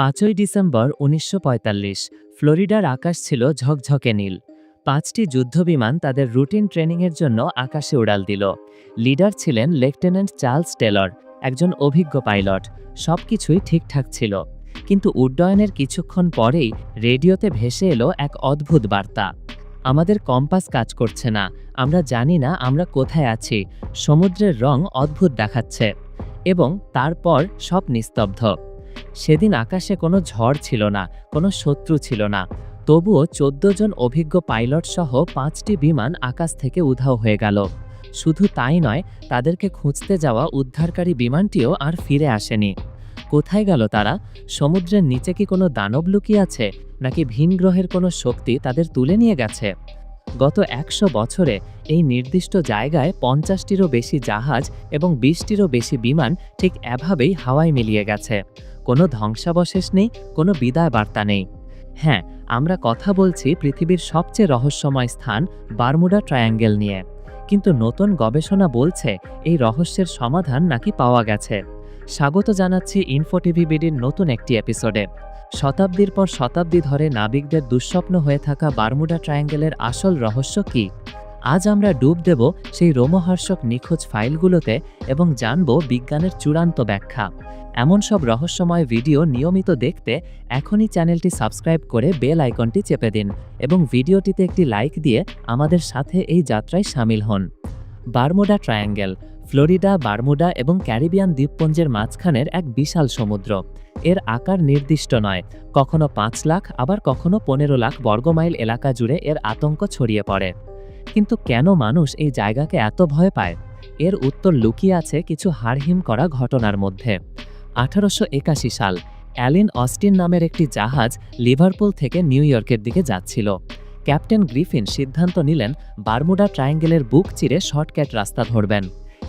পাঁচই ডিসেম্বর উনিশশো পঁয়তাল্লিশ, ফ্লোরিডার আকাশ ছিল ঝকঝকে নীল। পাঁচটি যুদ্ধবিমান তাদের রুটিন ট্রেনিংয়ের জন্য আকাশে উড়াল দিল। লিডার ছিলেন লেফটেন্যান্ট চার্লস টেলর, একজন অভিজ্ঞ পাইলট। সবকিছুই ঠিকঠাক ছিল। কিন্তু উড্ডয়নের কিছুক্ষণ পরেই রেডিওতে ভেসে এলো এক অদ্ভুত বার্তা। আমাদের কম্পাস কাজ করছে না। আমরা জানি না আমরা কোথায় আছি। সমুদ্রের রং অদ্ভুত দেখাচ্ছে। এবং তারপর সব নিস্তব্ধ। সেদিন আকাশে কোনো ঝড় ছিল না, কোনো শত্রু ছিল না। তবুও চোদ্দ জন অভিজ্ঞ পাইলট সহ পাঁচটি বিমান আকাশ থেকে উধাও হয়ে গেল। শুধু তাই নয়, তাদেরকে খুঁজতে যাওয়া উদ্ধারকারী বিমানটিও আর ফিরে আসেনি। কোথায় গেল তারা? সমুদ্রের নিচে কি কোনো দানব আছে, নাকি ভিন গ্রহের কোনো শক্তি তাদের তুলে নিয়ে গেছে? গত একশো বছরে এই নির্দিষ্ট জায়গায় পঞ্চাশটিরও বেশি জাহাজ এবং বিশটিরও বেশি বিমান ঠিক এভাবেই হাওয়ায় মিলিয়ে গেছে। কোনো ধ্বংসাবশেষ নেই, কোনো বিদায় বার্তা নেই। হ্যাঁ আমরা কথা বলছি পৃথিবীর সবচেয়ে রহস্যময় স্থান বারমুডা ট্রায়াঙ্গেল নিয়ে। কিন্তু নতুন গবেষণা বলছে এই রহস্যের সমাধান নাকি পাওয়া গেছে। স্বাগত জানাচ্ছি ইনফো টিভি বিডির নতুন একটি এপিসোডে। শতাব্দীর পর শতাব্দী ধরে নাবিকদের দুঃস্বপ্ন হয়ে থাকা বারমুডা ট্রায়াঙ্গেলের আসল রহস্য কী? আজ আমরা ডুব দেব সেই রোমহর্ষক নিখোঁজ ফাইলগুলোতে এবং জানব বিজ্ঞানের চূড়ান্ত ব্যাখ্যা। এমন সব রহস্যময় ভিডিও নিয়মিত দেখতে এখনই চ্যানেলটি সাবস্ক্রাইব করে বেল আইকনটি চেপে দিন এবং ভিডিওটিতে একটি লাইক দিয়ে আমাদের সাথে এই যাত্রায় সামিল হন। বারমুডা ট্রায়াঙ্গেল, ফ্লোরিডা, বারমুডা এবং ক্যারিবিয়ান দ্বীপপুঞ্জের মাঝখানের এক বিশাল সমুদ্র। এর আকার নির্দিষ্ট নয়, কখনো পাঁচ লাখ, আবার কখনো পনেরো লাখ বর্গমাইল এলাকা জুড়ে এর আতঙ্ক ছড়িয়ে পড়ে। কিন্তু কেন মানুষ এই জায়গাকে এত ভয় পায়? এর উত্তর লুকিয়ে আছে কিছু হাড়হিম করা ঘটনার মধ্যে। আঠারোশো একাশি সাল, অ্যালিন অস্টিন নামের একটি জাহাজ লিভারপুল থেকে নিউ ইয়র্কের দিকে যাচ্ছিল। ক্যাপ্টেন গ্রিফিন সিদ্ধান্ত নিলেন, বারমুডা ট্রায়াঙ্গেলের বুক চিরে শর্টকাট রাস্তা ধরবেন।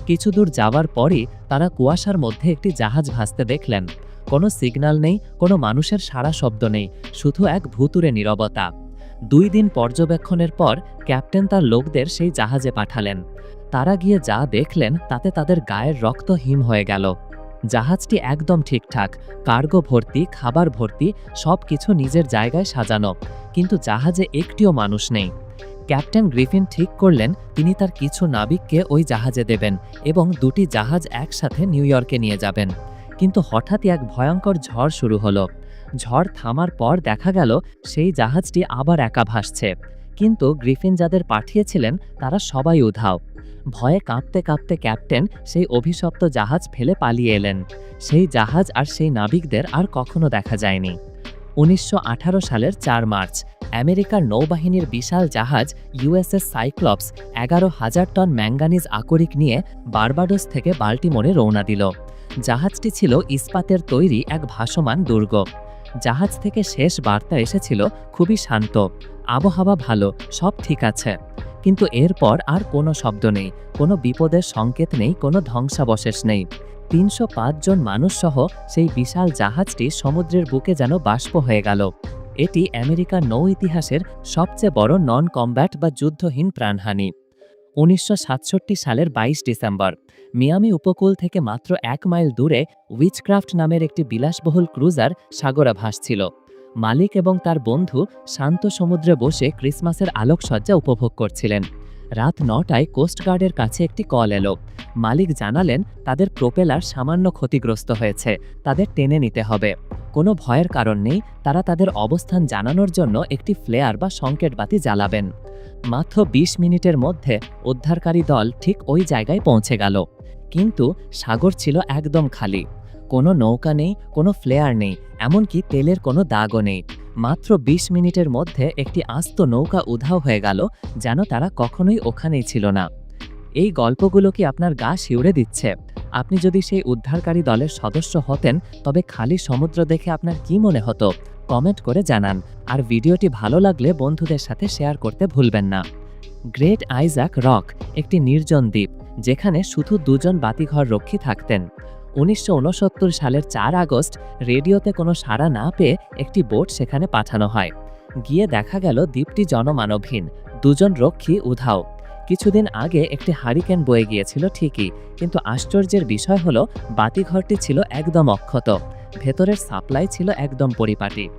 কিছু দূর যাওয়ার পরই তারা কুয়াশার মধ্যে একটি জাহাজ ভাসতে দেখলেন। কোনো সিগন্যাল নেই, কোনো মানুষের সারা শব্দ নেই, শুধু এক ভুতুরে নীরবতা। দুই দিন পর্যবেক্ষণের পর ক্যাপ্টেন তার লোকদের সেই জাহাজে পাঠালেন। তারা গিয়ে যা দেখলেন তাতে তাদের গায়ের রক্ত হিম হয়ে গেল। জাহাজটি একদম ঠিকঠাক, কার্গো ভর্তি, খাবার ভর্তি সব কিছু নিজের জায়গায় সাজানো, কিন্তু জাহাজে একটিও মানুষ নেই। ক্যাপ্টেন গ্রিফিন ঠিক করলেন তিনি তার কিছু নাবিককে ওই জাহাজে দেবেন এবং দুটি জাহাজ একসাথে নিউ ইয়র্কে নিয়ে যাবেন। কিন্তু হঠাৎই এক ভয়ঙ্কর ঝড় শুরু হলো। ঝড় থামার পর দেখা গেল সেই জাহাজটি আবার একা ভাসছে। কিন্তু গ্রিফিন যাদের পাঠিয়েছিলেন, তারা সবাই উধাও। ভয়ে কাঁপতে কাঁপতে ক্যাপ্টেন সেই অভিশপ্ত জাহাজ ফেলে পালিয়ে এলেন। সেই জাহাজ আর সেই নাবিকদের আর কখনো দেখা যায়নি। উনিশশো আঠারো সালের চার মার্চ, আমেরিকার নৌবাহিনীর বিশাল জাহাজ ইউএসএস সাইক্লপস এগারো হাজার টন ম্যাঙ্গানিজ আকরিক নিয়ে বারবাডোস থেকে বাল্টিমোরে রওনা দিল। জাহাজটি ছিল ইস্পাতের তৈরি এক ভাসমান দুর্গ। জাহাজ থেকে শেষ বার্তা এসেছিল, খুবই শান্ত, আবহাওয়া ভালো, সব ঠিক আছে। কিন্তু এরপর আর কোনো শব্দ নেই, কোনো বিপদের সংকেত নেই, কোনো ধ্বংসাবশেষ নেই। তিনশো জন মানুষসহ সেই বিশাল জাহাজটি সমুদ্রের বুকে যেন বাষ্প হয়ে গেল। এটি আমেরিকার নৌ ইতিহাসের সবচেয়ে বড় নন কম্ব্যাট বা যুদ্ধহীন প্রাণহানি। উনিশশো সাতষট্টি সালের ২২ ডিসেম্বর। মিয়ামি উপকূল থেকে মাত্র এক মাইল দূরে উইচক্রাফট নামের একটি বিলাসবহুল ক্রুজার সাগরে ভাসছিল মালিক এবং তার বন্ধু শান্ত সমুদ্রে বসে ক্রিসমাসের আলোকসজ্জা উপভোগ করছিলেন। রাত নটায় কোস্টগার্ডের কাছে একটি কল এলো। মালিক জানালেন, তাদের প্রোপেলার সামান্য ক্ষতিগ্রস্ত হয়েছে, তাদের টেনে নিতে হবে। কোনো ভয়ের কারণ নেই, তারা তাদের অবস্থান জানানোর জন্য একটি ফ্লেয়ার বা সংকেট বাতি জ্বালাবেন। মাত্র ২০ মিনিটের মধ্যে উদ্ধারকারী দল ঠিক ওই জায়গায় পৌঁছে গেল। কিন্তু সাগর ছিল একদম খালি। কোনো নৌকা নেই, কোনো ফ্লেয়ার নেই, এমনকি তেলের কোনো দাগও নেই। মাত্র ২০ মিনিটের মধ্যে একটি আস্ত নৌকা উধাও হয়ে গেল, যেন তারা কখনোই ওখানেই ছিল না। এই গল্পগুলো কি আপনার গা শিউরে দিচ্ছে? আপনি যদি সেই উদ্ধারকারী দলের সদস্য হতেন, তবে খালি সমুদ্র দেখে আপনার কি মনে হতো? কমেন্ট করে জানান। আর ভিডিওটি ভালো লাগলে বন্ধুদের সাথে শেয়ার করতে ভুলবেন না। গ্রেট আইজাক রক, একটি নির্জন দ্বীপ, যেখানে শুধু দুজন বাতিঘর রক্ষী থাকতেন। উনিশশো উনসত্তর সালের চার আগস্ট, রেডিওতে কোনো সাড়া না পেয়ে একটি বোট সেখানে পাঠানো হয়। গিয়ে দেখা গেল দ্বীপটি জনমানবহীন, দুজন রক্ষী উধাও। কিছুদিন আগে একটি হারিকেন বয়ে গিয়েছিল ঠিকই, কিন্তু আশ্চর্যের বিষয় হলো, বাতিঘরটি ছিল একদম অক্ষত। ভেতরের সাপ্লাই ছিল একদম পরিপাটি।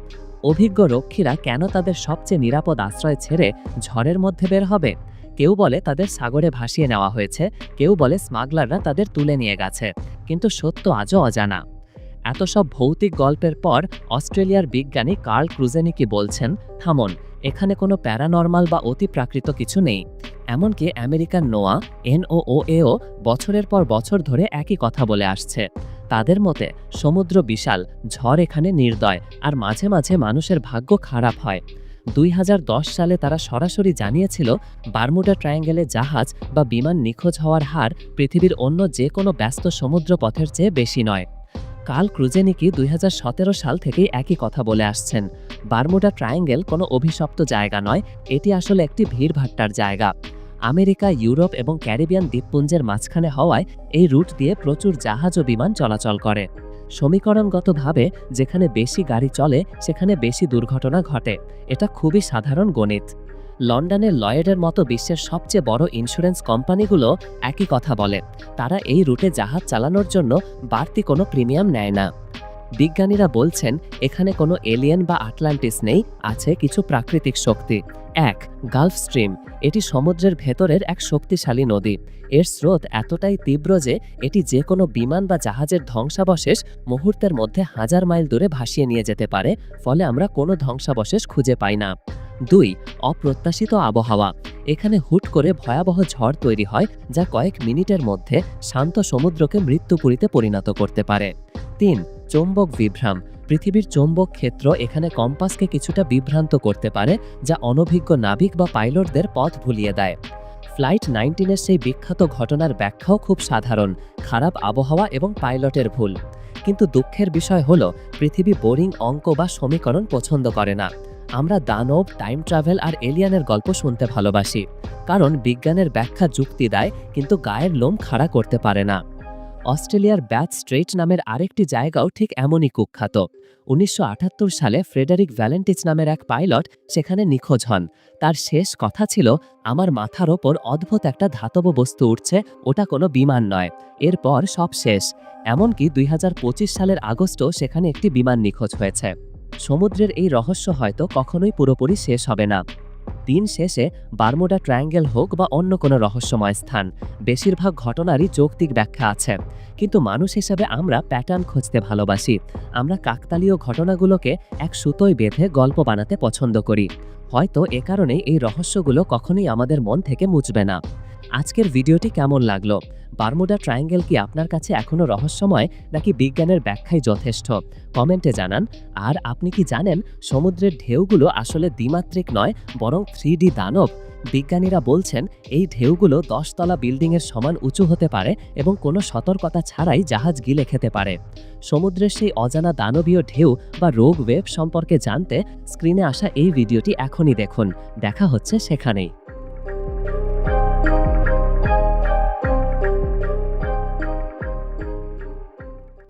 অভিজ্ঞ রক্ষীরা কেন তাদের সবচেয়ে নিরাপদ আশ্রয় ছেড়ে ঝড়ের মধ্যে বের হবে? কেউ বলে তাদের সাগরে ভাসিয়ে নেওয়া হয়েছে, কেউ বলে স্মাগলাররা তাদের তুলে নিয়ে গেছে। কিন্তু সত্য আজও অজানা। এত সব ভৌতিক গল্পের পর অস্ট্রেলিয়ার বিজ্ঞানী কার্ল ক্রুজেনিকি বলছেন? থামন, এখানে কোনো প্যারানর্মাল বা অতিপ্রাকৃত কিছু নেই। এমনকি আমেরিকার নোয়া, এনওওএও বছরের পর বছর ধরে একই কথা বলে আসছে। তাদের মতে, সমুদ্র বিশাল, ঝড় এখানে নির্দয়, আর মাঝে মাঝে মানুষের ভাগ্য খারাপ হয়। দুই হাজার দশ সালে তারা সরাসরি জানিয়েছিল, বারমুডা ট্রায়াঙ্গেলে জাহাজ বা বিমান নিখোঁজ হওয়ার হার পৃথিবীর অন্য যে কোনো ব্যস্ত সমুদ্র পথের চেয়ে বেশি নয়। কাল ক্রুজেনিকি দুই হাজার সতেরো সাল থেকেই একই কথা বলে আসছেন। বারমুডা ট্রায়াঙ্গেল কোনো অভিশপ্ত জায়গা নয়, এটি আসলে একটি ভিড়ভাট্টার জায়গা। আমেরিকা, ইউরোপ এবং ক্যারিবিয়ান দ্বীপপুঞ্জের মাঝখানে হওয়ায় এই রুট দিয়ে প্রচুর জাহাজ ও বিমান চলাচল করে। সমীকরণগতভাবে, যেখানে বেশি গাড়ি চলে, সেখানে বেশি দুর্ঘটনা ঘটে। এটা খুবই সাধারণ গণিত। লন্ডনের লয়েডের মতো বিশ্বের সবচেয়ে বড় ইন্স্যুরেন্স কোম্পানিগুলো একই কথা বলে। তারা এই রুটে জাহাজ চালানোর জন্য বাড়তি কোনো প্রিমিয়াম নেয় না। বিজ্ঞানীরা বলছেন, এখানে কোনো এলিয়েন বা আটলান্টিস নেই, আছে কিছু প্রাকৃতিক শক্তি। এক গালফ স্ট্রিম এটি সমুদ্রের ভেতরের এক শক্তিশালী নদী। এর স্রোত এতটাই তীব্র যে এটি যে কোনো বিমান বা জাহাজের ধ্বংসাবশেষ মুহূর্তের মধ্যে হাজার মাইল দূরে ভাসিয়ে নিয়ে যেতে পারে, ফলে আমরা কোনো ধ্বংসাবশেষ খুঁজে পাই না। দুই, অপ্রত্যাশিত আবহাওয়া। এখানে হুট করে ভয়াবহ ঝড় তৈরি হয় যা কয়েক মিনিটের মধ্যে শান্ত সমুদ্রকে মৃত্যুপুরীতে পরিণত করতে পারে। তিন, চৌম্বক বিভ্রাম। পৃথিবীর চৌম্বক ক্ষেত্র এখানে কম্পাসকে কিছুটা বিভ্রান্ত করতে পারে, যা অনভিজ্ঞ নাবিক বা পাইলটদের পথ ভুলিয়ে দেয়। ফ্লাইট নাইনটিনের সেই বিখ্যাত ঘটনার ব্যাখ্যাও খুব সাধারণ, খারাপ আবহাওয়া এবং পাইলটের ভুল। কিন্তু দুঃখের বিষয় হল, পৃথিবী বোরিং অঙ্ক বা সমীকরণ পছন্দ করে না। আমরা দানব টাইম ট্রাভেল আর এলিয়ানের গল্প শুনতে ভালোবাসি। কারণ বিজ্ঞানের ব্যাখ্যা যুক্তি দেয়, কিন্তু গায়ের লোম খাড়া করতে পারে না। অস্ট্রেলিয়ার ব্যাথ স্ট্রেট নামের আরেকটি জায়গাও ঠিক এমনই কুখ্যাত। উনিশশো আটাত্তর সালে ফ্রেডারিক ভ্যালেন্টিস নামের এক পাইলট সেখানে নিখোঁজ হন। তার শেষ কথা ছিল, আমার মাথার ওপর অদ্ভুত একটা ধাতব বস্তু উঠছে, ওটা কোনো বিমান নয়। এরপর সব শেষ। এমনকি দুই হাজার পঁচিশ সালের আগস্টও সেখানে একটি বিমান নিখোঁজ হয়েছে। সমুদ্রের এই রহস্য হয়তো কখনোই পুরোপুরি শেষ হবে না। দিন শেষে বারমুডা ট্রায়াঙ্গেল হোক বা অন্য কোনো রহস্যময় স্থান, বেশিরভাগ ঘটনারই যৌক্তিক ব্যাখ্যা আছে। কিন্তু মানুষ হিসেবে আমরা প্যাটার্ন খুঁজতে ভালোবাসি। আমরা কাকতালীয় ঘটনাগুলোকে এক সুতোয় বেঁধে গল্প বানাতে পছন্দ করি। হয়তো এ কারণেই এই রহস্যগুলো কখনোই আমাদের মন থেকে মুছবে না। আজকের ভিডিওটি কেমন লাগল? বারমুডা ট্রায়াঙ্গেল কি আপনার কাছে এখনও রহস্যময়, নাকি বিজ্ঞানের ব্যাখ্যাই যথেষ্ট? কমেন্টে জানান। আর আপনি কি জানেন, সমুদ্রের ঢেউগুলো আসলে দ্বিমাত্রিক নয়, বরং থ্রি দানব? বিজ্ঞানীরা বলছেন, এই ঢেউগুলো দশতলা বিল্ডিংয়ের সমান উঁচু হতে পারে এবং কোনো সতর্কতা ছাড়াই জাহাজ গিলে খেতে পারে। সমুদ্রের সেই অজানা দানবীয় ঢেউ বা রোগ ওয়েব সম্পর্কে জানতে স্ক্রিনে আসা এই ভিডিওটি এখনই দেখুন। দেখা হচ্ছে সেখানেই।